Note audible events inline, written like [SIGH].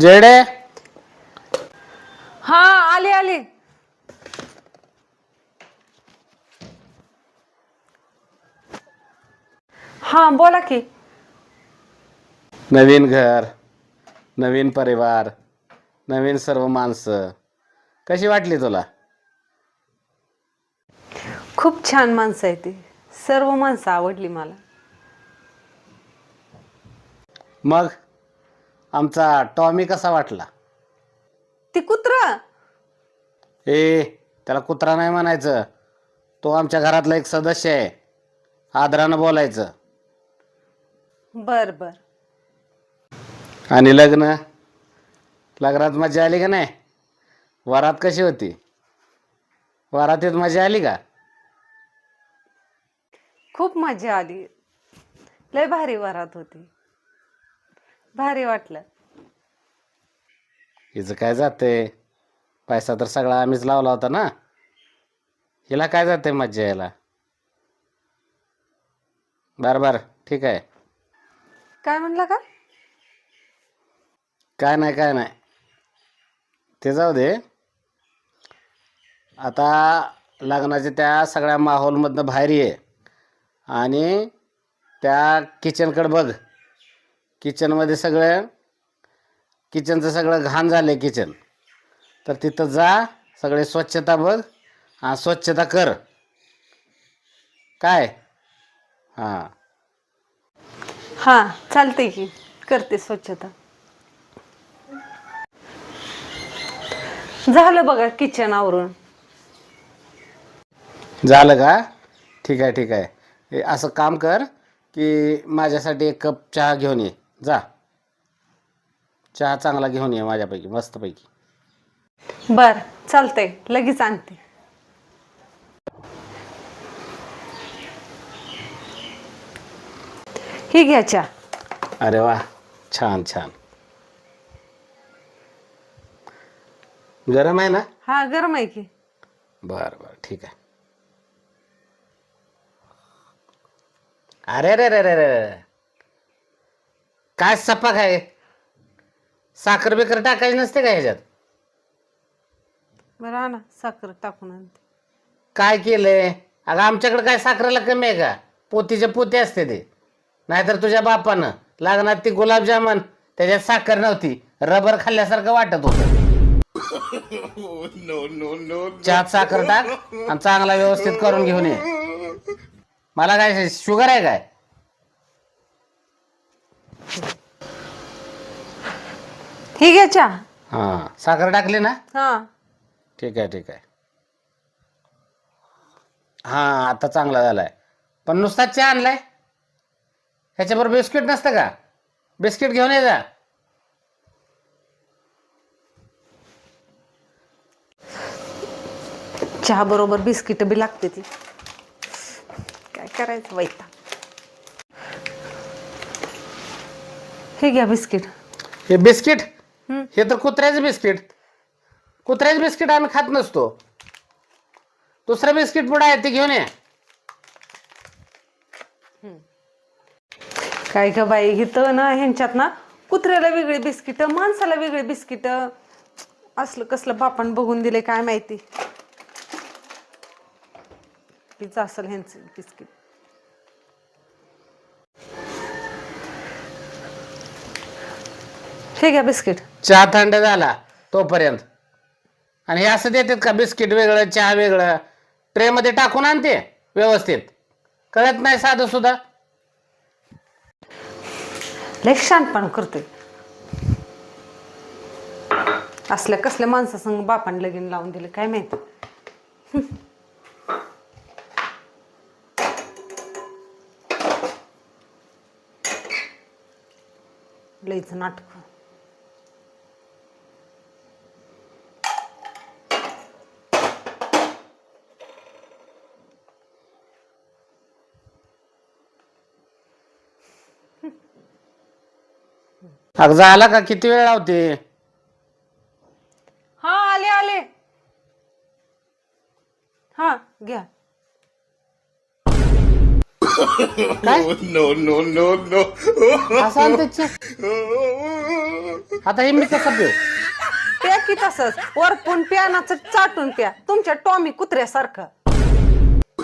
जेडे? हा आले आले. हा बोला की. नवीन घर नवीन परिवार नवीन सर्व माणसं. कशी वाटली तुला? खूप छान माणसं आहे ती. सर्व माणसं आवडली मला. मग? आमचा टॉमी कसा वाटला? ती कुत्र? ए त्याला कुत्रा नाही म्हणायचं. तो आमच्या घरातला एक सदस्य आहे. आदरानं बोलायचं. बर बर. आणि लग्न? लग्नात मजा आली का नाही? वरात कशी होती? वरातीत मजा आली का? खूप मजा आली. लय भारी वरात होती. भारी वाटलं. हिचं काय जाते पैसा तर सगळा आम्हीच लावला होता ना. हिला काय जाते मज्जा यायला? बरं बरं ठीक आहे. काय म्हणला का? काय नाही काय नाही. ते जाऊ दे. आता लग्नाच्या त्या सगळ्या माहोलमधनं बाहेर ये. आणि त्या किचनकडे बघ. किचनमध्ये सगळं किचनचं सगळं घाण झालं आहे किचन तर तिथं जा सगळे स्वच्छता बघ हां स्वच्छता कर. काय? हां. हा चालते की. करते स्वच्छता. झालं बघा किचन आवरून. झालं का? ठीक आहे ठीक आहे. हे असं काम कर की माझ्यासाठी एक कप चहा घेऊन ये. जा. चहा चांगला घेऊन ये माझ्यापैकी मस्तपैकी. बर चालतंय. लगेच आणते. ही घ्या चहा. अरे वा छान छान. गरम आहे ना? हा गरम आहे की. बरं बरं ठीक आहे. अरे रे रे रे रे रे. काय सपाक आहे? साखर बिकर टाकायची नसते का ह्याच्यात? बरं आणा साखर टाकून आणते. काय केलंय? अगं आमच्याकडे काय साखरेला कमी आहे का? पोतीचे पोते असते ते. नाहीतर तुझ्या बापानं लागणार ती गुलाबजामन त्याच्यात साखर नव्हती. रबर खाल्ल्यासारखं वाटत होतं. चहात साखर टाक आणि चांगला व्यवस्थित करून घेऊन ये. मला काय शुगर आहे काय? ही घ्या चहा. हां. साखर टाकली ना? हा. ठीक आहे ठीक आहे. हां आता चांगला झालाय. पण नुसता चहा आणलाय? ह्याच्याबरोबर बिस्किट नसतं का? बिस्किट घेऊन ये जा. चहा बरोबर बिस्किट बी लागते ती. काय करायचं वैता हे घ्या बिस्किट. हे बिस्किट. हे तर कुत्र्याचं बिस्किट. कुत्र्याचं बिस्किट आम्ही खात नसतो. दुसरं बिस्किट पुढे आहे ते घेऊन ये. काय का बाई इथं ना ह्यांच्यात ना कुत्र्याला वेगळी बिस्किट माणसाला वेगळी बिस्किट. असलं कसलं बापान बघून दिले काय माहिती. पिझ्झा असेल ह्यांचं बिस्किट. हे घ्या बिस्किट. चहा थंड झाला तोपर्यंत. आणि हे असं देतात का बिस्किट वेगळं चहा वेगळं? ट्रेमध्ये टाकून आणते व्यवस्थित. कळत नाही साधं सुद्धा. लय शानपण करतोय. असल्या कसल्या माणसासंग बापान लगीन लावून दिले काय माहिती? लईच नाटक. अगं झाला का? किती वेळ लावते? हा आले आले. हा घ्या. काय? No, no, no, no. असं आणते आता हे मी कसा पिऊ? [LAUGHS] प्या की तसंच. वरपून चाटून प्या. तुमच्या टॉमी कुत्र्यासारखं.